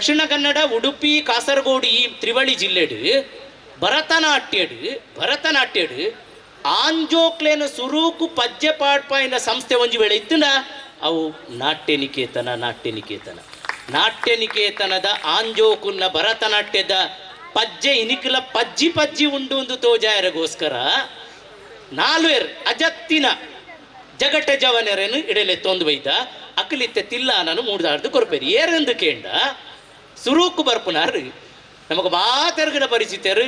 ದಕ್ಷಿಣ ಕನ್ನಡ ಉಡುಪಿ ಕಾಸರಗೋಡು ಈ ತ್ರಿವಳಿ ಜಿಲ್ಲೆಡು ಭರತನಾಟ್ಯಡು ಭರತನಾಟ್ಯಡು ಆಂಜೋಕ್ಲೇನ ಸುರೂಕು ಪದ್ಯ ಪಾಡ್ಪಾಯಿನ ಸಂಸ್ಥೆ ಒಂಜಿ ವೇಳೆ ಇತ್ತಂಡ ಅವು ನಾಟ್ಯ ನಿಕೇತನ ನಾಟ್ಯ ನಿಕೇತನ ನಾಟ್ಯ ನಿಕೇತನದ ಆಂಜೋಕುನ್ನ ಭರತನಾಟ್ಯದ ಪಜ್ಜ ಇನಿಕಲ ಪಜ್ಜಿ ಪಜ್ಜಿ ಉಂಡು ಒಂದು ತೋಜಾಯರಗೋಸ್ಕರ ನಾಲ್ವೇರ್ ಅಜತ್ತಿನ ಜಗಟ ಜವನರೇನು ಇಡಲೆ ತೊಂದು ಬೈದ ತಿಲ್ಲ ನಾನು ಮೂಡದಾರ್ದು ಕೊರ್ಪೇರಿ ಏರೆಂದು ಕೇಂಡ ಸುರೂಕು பரப்புனார் நமக்கு மாத்திருக்கிற ಪರಿಚಿತರು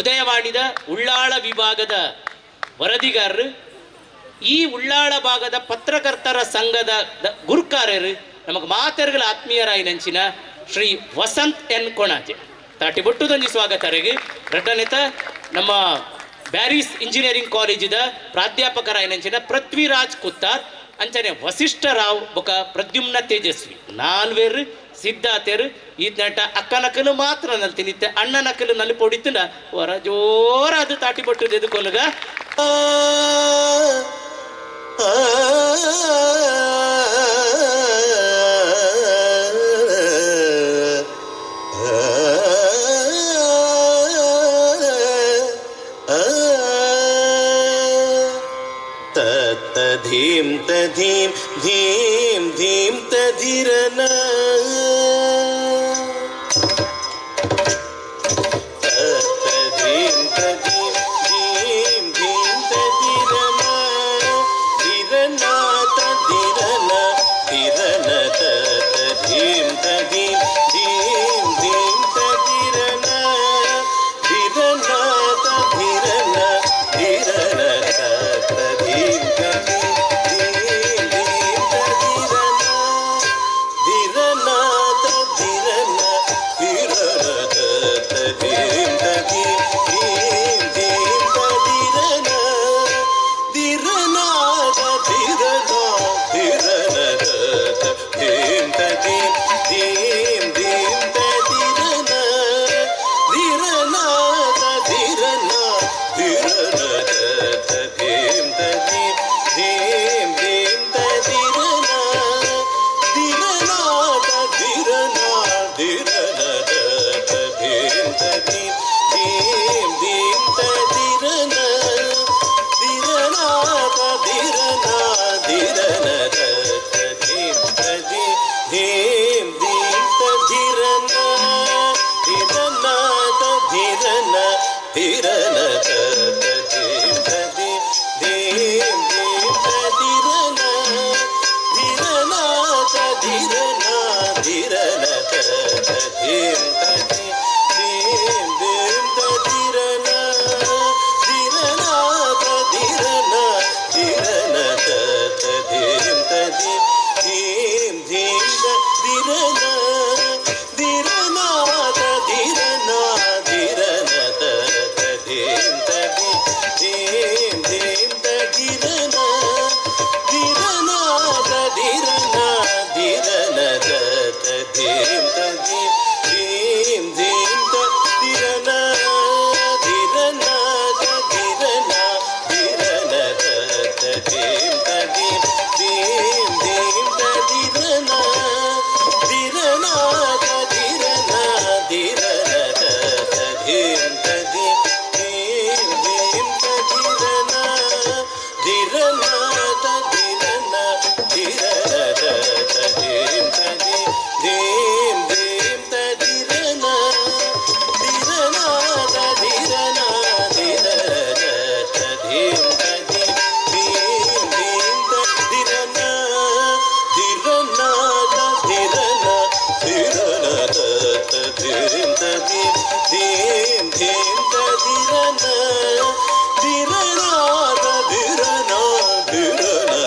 ಉದಯವಾಣಿದ ಉಳ್ಳಾಳ ವಿಭಾಗದ ವರದಿಗಾರರು ಈ ಉಳ್ಳಾಳ ಭಾಗದ ಪತ್ರಕರ್ತರ ಸಂಘದ ನಮಗ ನಮಗೆ ಆತ್ಮೀಯರಾಗಿ ಆತ್ಮೀಯರಾಯಿನಂಚಿನ ಶ್ರೀ ವಸಂತ್ ಎನ್ ಕೊಣಾಜೆ ತಾಟಿ ಬುಟ್ಟುದೊಂದು ದಂಜಿ ಸ್ವಾಗತರಿಗೆ ರಟನೆತ ನಮ್ಮ ಬ್ಯಾರಿಸ್ ಇಂಜಿನಿಯರಿಂಗ್ ಕಾಲೇಜಿದ ಪ್ರಾಧ್ಯಾಪಕರಾಯಿನಂಚಿನ ಪೃಥ್ವಿರಾಜ್ ಕುತ್ತಾರ್ ಅಂಚನೆ ವಸಿಷ್ಠರಾವ್ ಬೊಕ ಪ್ರದ್ಯುಮ್ನ ತೇಜಸ್ವಿ ನಾಲ್ವೇರು ಸಿದ್ಧಾತೆರು ಈ ನಟ ಅಕ್ಕನಕಲು ಮಾತ್ರ ಅಣ್ಣ ಅಣ್ಣನಕಲು ನಲ್ಲಿ ಹೊರ ವರ ಅದು ತಾಟಿ ಪಟ್ಟು ಎದುಕೊಲ್ಲಗ धीं धीं धीं तधिरना भीम தேன் தேன் ததிரன திரணாத திரணா திரண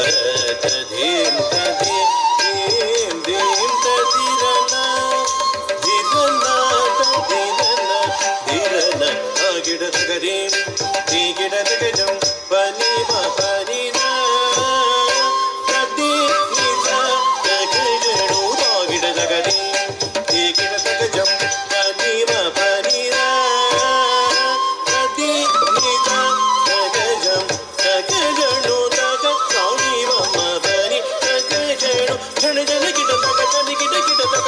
ததேன் ததே தேன் தேன் ததிரன திரணாத திரண திரண ஆகிட தகரேன்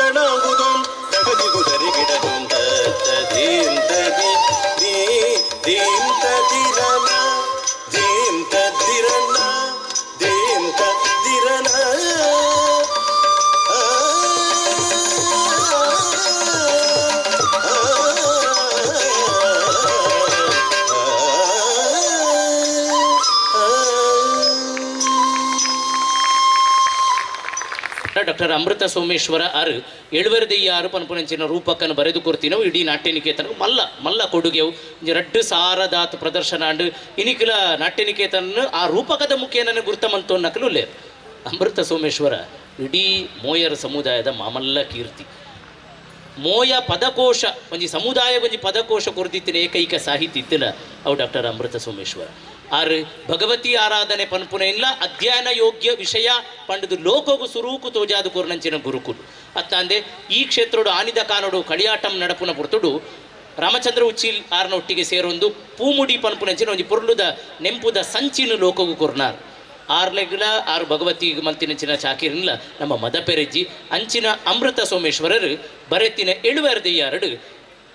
ಮಾತನಾಗುವುದುಂ ತಗದಿಗು ಸರಿಗಿಡದುಂ ತತ್ತ ದೀಂ ತದಿ ದೀಂ ತದಿ ರಮ ಡಾಕ್ಟರ್ ಅಮೃತ ಸೋಮೇಶ್ವರ ಅರ್ ಎಳುವರದೆಯ್ಯ ಅರು ಪುನಂಚಿನ ರೂಪಕನ್ನು ಬರೆದು ಕೊರ್ತಿನವು ಇಡೀ ನಾಟ್ಯನಿಕೇತನ ಮಲ್ಲ ಮಲ್ಲ ಕೊಡುಗೆವು ರಡ್ಡು ಸಾರದಾತ್ ಪ್ರದರ್ಶನ ಅಂಡು ಇನಿಕಿಲ ನಾಟ್ಯನಿಕೇತನ ಆ ರೂಪಕದ ಮುಖೇನ ಗುರ್ತಮಂತು ನಕಲು ಅಮೃತ ಸೋಮೇಶ್ವರ ಇಡೀ ಮೋಯರ ಸಮುದಾಯದ ಮಾಮಲ್ಲ ಕೀರ್ತಿ ಮೋಯ ಪದಕೋಶ ಒಂಜಿ ಸಮುದಾಯ ಒಂಜಿ ಪದಕೋಶ ಕೊರ್ದಿತ್ತಿನ ಏಕೈಕ ಸಾಹಿತ್ಯ ಇತ್ತಿನ ಅವು ಡಾಕ್ಟರ್ ಅಮೃತ ಸೋಮೇಶ್ವರ ಆರ್ ಭಗವತಿ ಆರಾಧನೆ ಇಲ್ಲ ಅಧ್ಯಯನ ಯೋಗ್ಯ ವಿಷಯ ಪಂಡದು ಲೋಕಗು ಸುರೂಕು ತೋಜಾದು ಕೊರ್ನಂಚಿನ ಗುರುಕುಲು ಅತ್ತಾಂದೆ ಈ ಕ್ಷೇತ್ರಡು ಆನಿದ ಕಾನಡು ಕಳಿಯಾಟಂ ನಡಪುನ ಪುರ್ತುಡು ರಾಮಚಂದ್ರ ಉಚ್ಚಿಲ್ ಒಟ್ಟಿಗೆ ಸೇರೊಂದು ಪೂಮುಡಿ ಪನ್ಪುನಂಚಿನ ಒಂದು ಪೊರ್ಲುದ ನೆಂಪುದ ಸಂಚಿನ ಲೋಕಗು ಕೊರ್ನಾರ್ ಆರ್ಲೆಗ್ಲ ಆರು ಭಗವತಿ ಮಂತಿನಂಚಿನ ಚಾಕಿರ್ಲ ನಮ್ಮ ಪೆರಜಿ ಅಂಚಿನ ಅಮೃತ ಸೋಮೇಶ್ವರರು ಬರೆತಿನ ಎಳುವರ್ದೆಯ್ಯಾರಡು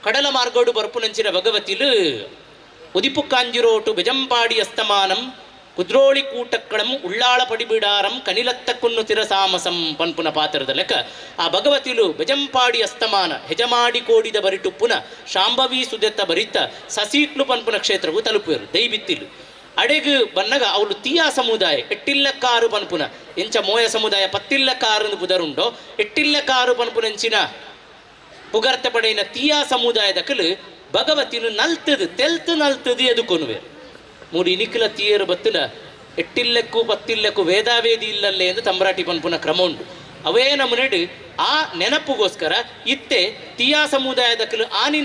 ಕಡಲ ಮಾರ್ಗೋಡು ಬರ್ಪುನಂಚಿನ ಭಗವತಿಲು ಉದಿಪುಕಾಂಜಿ ಕಾಂಜಿರೋಟು ಬೆಜಂಪಾಡಿ ಅಸ್ತಮಾನಂ ಕುದ್ರೋಳಿ ಕೂಟಕ್ಕಳಂ ಉಳ್ಳಾಳ ಪಡಿಬಿಡಾರಂ ಕನಿಲತ್ತ ಕುನ್ನು ತಿರಸಾಮಸಂ ಪನ್ಪುನ ಪಾತ್ರದ ಲೆಕ್ಕ ಆ ಭಗವತಿಲು ಬೆಜಂಪಾಡಿ ಅಸ್ತಮಾನ ಹೆಜಮಾಡಿ ಕೋಡಿದ ಬರಿಟುಪ್ಪುನ ಶಾಂಭವಿ ಸುದೆತ್ತ ಬರಿತ ಸಸೀಟ್ಲು ಪನ್ಪುನ ಕ್ಷೇತ್ರವು ತಲುಪಿರು ದೈವಿತ್ತಿಲು ಅಡೆಗು ಬನ್ನಗ ಅವಳು ತೀಯಾ ಸಮುದಾಯ ಎಟ್ಟಿಲ್ಲ ಕಾರು ಪನ್ಪುನ ಎಂಚ ಮೋಯ ಸಮುದಾಯ ಪತ್ತಿಲ್ಲ ಕಾರು ಪುದರುಂಡೋ ಎಟ್ಟಿಲ್ಲ ಕಾರು ಪನ್ಪುನಂಚಿನ ಪುಗರ್ತ ಪಡೆಯ ತೀಯ ಸಮುದಾಯದ ಕಲು பகவத்தினு ನಲ್ತದು ತೆಲ್ತು நல்த்தது எது கொனுவேர் ಮೂಡಿ ತೀಯರು ಬತ್ತುಲ ಎಟ್ಟಿಲ್ಲಕ್ಕೂ ಪತ್ತಿಲ್ಲಕ್ಕೂ ವೇದಾವೇದಿ ಇಲ್ಲಲ್ಲೇ ಎಂದು ತಂಬರಾಟಿ ಪನ್ಪುನ ಕ್ರಮ ಉಂಡು ಅವೇ ನಮ್ಮನೆಡು ಆ ನೆನಪುಗೋಸ್ಕರ ಇತ್ತೆ ತೀಯಾ ಸಮುದಾಯದ ಕಲು ಆನಿ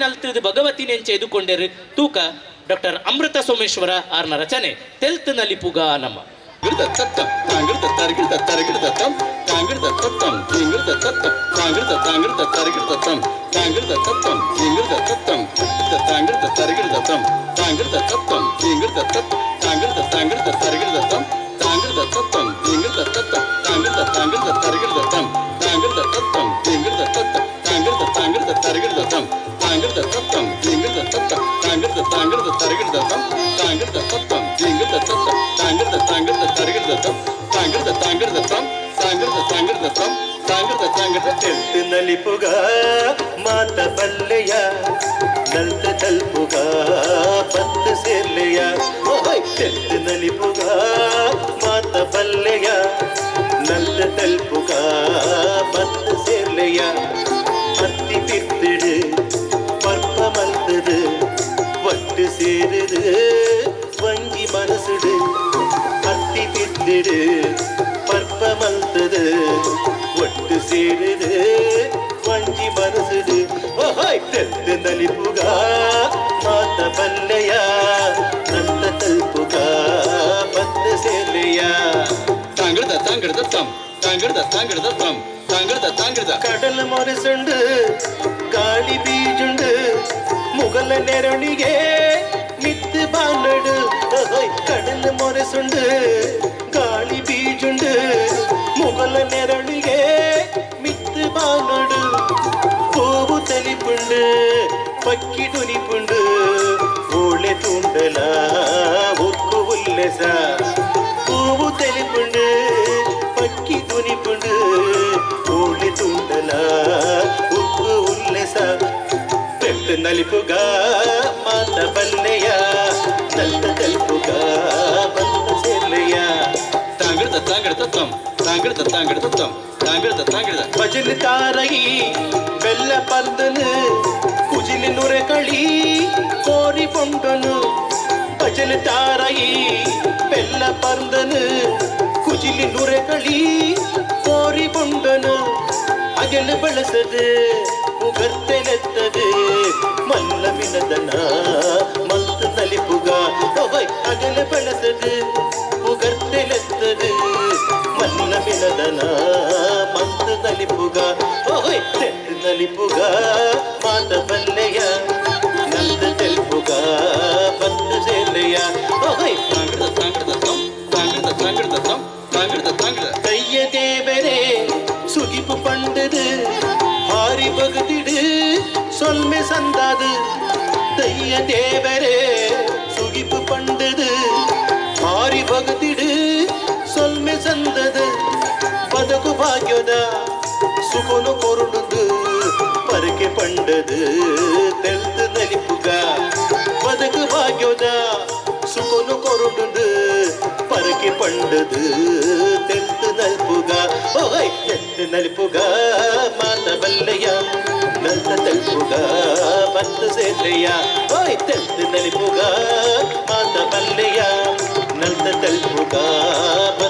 ಭಗವತಿ ನೆಂಚೆ ಎದುಕೊಂಡೆರು ತೂಕ ಡಾಕ್ಟರ್ ಅಮೃತ ಸೋಮೇಶ್ವರ ಆರ್ನ ರಚನೆ ತೆಲ್ತ್ ನಲಿಪುಗ ನಮ್ಮ ಗಿಡದ ತತ್ತ ತಾಂಗಿಡದ ತರಗಿಡದ ತರಗಿಡದ ತಂ ತಾಂಗಿಡದ ತತ್ತಂ ತಿಂಗಿಡದ ತತ್ತ ತಾಂಗಿಡದ ತಾಂಗಿಡದ ತರಗಿಡದ ತತ್ತಂ ತಾಂಗಿಡದ ತತ್ತಂ ತಿಂಗಿಡದ ತತ್ತಂ தாங்கள் தத்தருகிற தத்தம் தாங்கள் தத்தம் நீங்கள் தத்தம் தாங்கள் தத்தாங்கள் தத்தருகிற தத்தம் தாங்கள் தத்தம் நீங்கள் தத்தம் தாங்கள் தத்தாங்கள் தத்தருகிற தத்தம் தாங்கள் தத்தம் நீங்கள் தத்தம் தாங்கள் தத்தாங்கள் தத்தருகிற தத்தம் தாங்கள் தத்தம் நீங்கள் தத்தம் தாங்கள் தத்தாங்கள் தத்தருகிற தத்தம் தாங்கள் தத்தம் நீங்கள் தத்தம் தாங்கள் தத்தாங்கள் தத்தருகிற தத்தம் தாங்கள் தத்தாங்கள் தத்தம் தாங்கள் தத்தாங்கள் தத்தம் ತಾಂಗ್ರದ ತಾಂಗ್ರದ ತೆತ್ತು ನಲಿಪುಗ ಮಾತ ಪಲ್ಲೆಯ నల్త తల్పుగా పత్తు సెల్లెయా తెల్తు నలిపుగా మాత పల్లెయా నల్త తల్పుగా పత్తు సెల్లెయా பத்தி பித்திடு பற்ப மல்த்துடு பட்டு சேருது வங்கி மனசுடு பத்தி பித்திடு பற்ப மல்த்துடு ஒட்டு சேருது ಮಂಜಿ ಬನಸುಡು ಓಹಾಯ್ ತೆಲ್ಲು ನಲಿಪುಗ ಮಾತ ಬಲ್ಲೆಯ ನನ್ನ ತಲ್ಪುಗ ಬಂದ ಸೇಲೆಯ தாங்கிறத தாங்கிறத தம் தாங்கிறத தாங்கிறத தம் தாங்கிறத தாங்கிறத கடல் மொரிசுண்டு ಗಾಳಿ ಬೀಜುಂಡು ಮುಗಲ ನೆರಳಿಗೆ ಮಿತ್ತು ಬಾಲಡು ಕಡಲ ಮೊರೆಸುಂಡು ಗಾಳಿ ಬೀಜುಂಡು ಮುಗಲ ನೆರಳಿಗೆ മാനോട് കോവു തലിപ്പുണ്ട് പക്കി തുനിപ്പുണ്ട് ഓളെ തൂണ്ടല ഒക്കു ഉല്ലസ കോവു തലിപ്പുണ്ട് പക്കി തുനിപ്പുണ്ട് ഓളെ തൂണ്ടല ഒക്കു ഉല്ലസ പെട്ട് നലിപ്പുക മാത പല്ലയ നല്ല തൽപ്പുക ബന്ധ ചെല്ലയ താങ്കെടുത്ത താങ്കെടുത്തം ಬೇಡ ತಾಂಗಿದ ಭಜನ್ ತಾರಗಿ ಬೆಲ್ಲ ಪಂದನು ಕುಜಿಲಿ ನುರಕಳಿ ಕೋರಿ ಪೊಂಡನು ಭಜನ್ ತಾರಗಿ ಬೆಲ್ಲ ಪಂದನು ಕುಜಿಲಿ ನುರಕಳಿ ಕೋರಿ ಪೊಂಡನು அகல் பழசது முகத்தெனத்தது மல்ல மினதனா மல்த்து தலிப்புகா அகல் பழசது చెట్టు నలిపుగా మాత పల్లెయ నంద తెలుపుగా పత్తు చెల్లెయ తాంగడ తాంగడతం తాంగడ తాంగడతం తాంగడ తాంగడ கைய தேவரே சுகிப்பு பண்டது ஹாரி பகுதிடு சொல்மே சந்தாது தைய தேவரே சுகிப்பு பண்டது ஹாரி பகுதிடு சொல்மே சந்தது பதகு பாக்யோதா సొగొను కొరుడుదు పరికె పండదు తెలుతు నలిపుగా బతుకు భాగ్యోద సుకొను కొరుడుదు పరికె పండదు తెలుతు నలుపుగా ఓయ్ తెలుతు నలుపుగా మాల బల్లయ్యా నల్త తెలుపుగా పత్తు సేలయ్యా ఓయ్ తెలుతు నలుపుగా మాత బల్లయ్యా నల్త తెలుపుగా